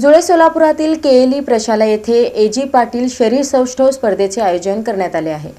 जुळे सोलापुरातील केएली प्रशाला येथे एजी पाटील शरीर सौष्ठव स्पर्धेचे आयोजन करण्यात आले आहे.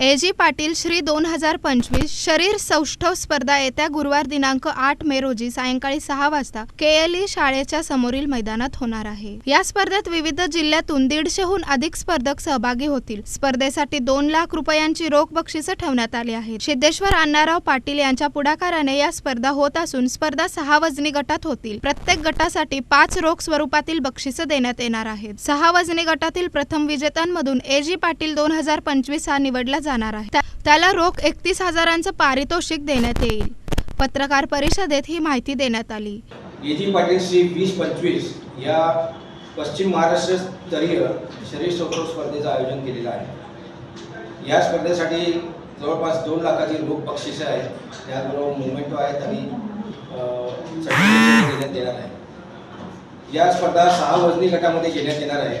ए. जी. पाटील श्री दोन हजार पंचवीस शरीर सौष्ठव स्पर्धा येत्या गुरुवार दिनांक आठ मे रोजी सायंकाळी सहा वाजता केएलई शाळेच्या समोरील मैदानात होणार आहे. या स्पर्धेत विविध जिल्ह्यातून दीडशेहून अधिक स्पर्धक सहभागी होतील. स्पर्धेसाठी दोन लाख रुपयांची रोख बक्षिसं ठेवण्यात आली आहेत. सिद्धेश्वर अण्णाराव पाटील यांच्या पुढाकाराने या स्पर्धा होत असून स्पर्धा सहा वजनी गटात होतील. प्रत्येक गटासाठी पाच रोख स्वरूपातील बक्षिसं देण्यात येणार आहेत. सहा वजनी गटातील प्रथम विजेत्यांमधून ए. जी. पाटील दोन हजार पंचवीस हा निवडला जाणार आहे. त्याला रोख एकतीस हजारांचं पारितोषिक देण्यात येईल. पत्रकार परिषदेत ही माहिती देण्यात आली. ए जी पाटील श्री वीस पंचवीस या पश्चिम महाराष्ट्र स्तरीय शरीर सौष्ठव स्पर्धेचं आयोजन केलेलं आहे. या स्पर्धेसाठी जवळपास दोन लाखाची रोख बक्षिसं आहेत. त्याचबरोबर मुवमेंटो आहेत आणि देण्यात येणार आहे. या स्पर्धा सहा वजनी गटामध्ये घेण्यात येणार आहे.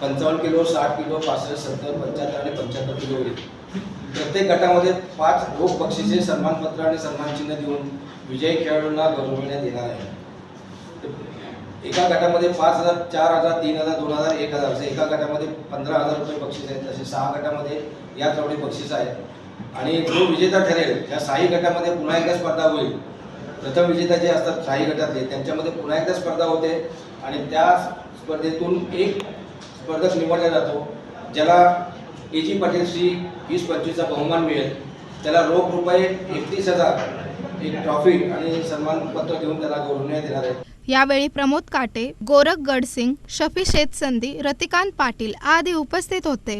पंचावन्न किलो साठ किलो पासष्ट सत्तर पंच्याहत्तर आणि पंच्याहत्तर किलो होईल. प्रत्येक गटामध्ये पाच रोख बक्षिसे सन्मानपत्र आणि सन्मानचिन्ह देऊन विजयी खेळाडूंना गौरवण्यात येणार आहे. एका गटामध्ये पाच हजार चार हजार तीन हजार दोन हजार एक हजार असे एका गटामध्ये पंधरा हजार रुपये बक्षीस आहेत. तसे सहा गटामध्ये याप्रमाणे बक्षीस आहेत. आणि जो विजेता ठरेल त्या साही गटामध्ये पुन्हा एकदा स्पर्धा होईल. प्रथम विजेता जे असतात सहाही गटातले त्यांच्यामध्ये पुन्हा एकदा स्पर्धा होते. आणि त्या स्पर्धेतून एक स्पर्धक निवडला जातो. ज्याला ए जी पाटीलशी वीस पंचवीसचा बहुमान मिळेल. त्याला रोख रुपये एकतीस हजार एक ट्रॉफी आणि सन्मानपत्र देऊन त्याला गौरवण्यात येणार आहे. यावेळी प्रमोद काटे गोरख गडसिंग शफी शेतसंदी रतिकांत पाटील आदी उपस्थित होते.